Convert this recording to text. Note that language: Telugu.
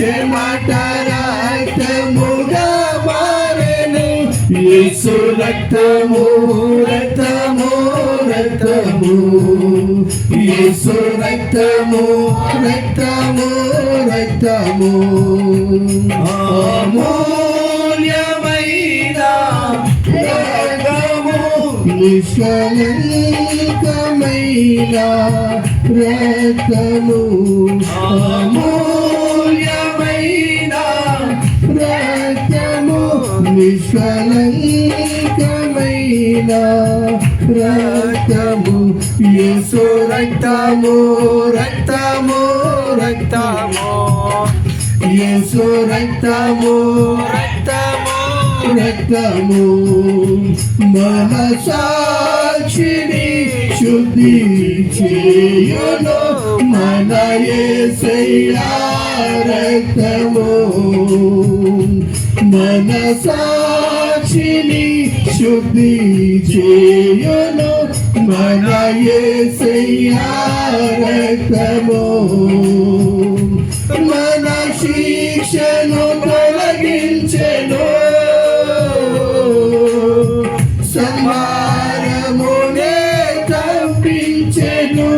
చెమట రక్తముగా మారెను యేసు రక్తము రక్తము రక్తము. యేసు రక్తము రక్తము రక్తము. అమూల్యమైన రక్తము. నిష్కలంకమైన రక్తము. అమూ రక్తము నిష్కలంకమైన రక్తము. యేసు రక్తము రక్తము రక్తము. యేసు రక్తము రక్తము రక్తము. మనసాక్షిని శుద్ధి చేయును. మన యేసయ్యా రక్తము. మనసాక్షిని శుద్ధి చేయును. మన యేసయ్యా రక్తము. మన శిక్షను తొలగించెను. సంహారమునే తప్పించెను.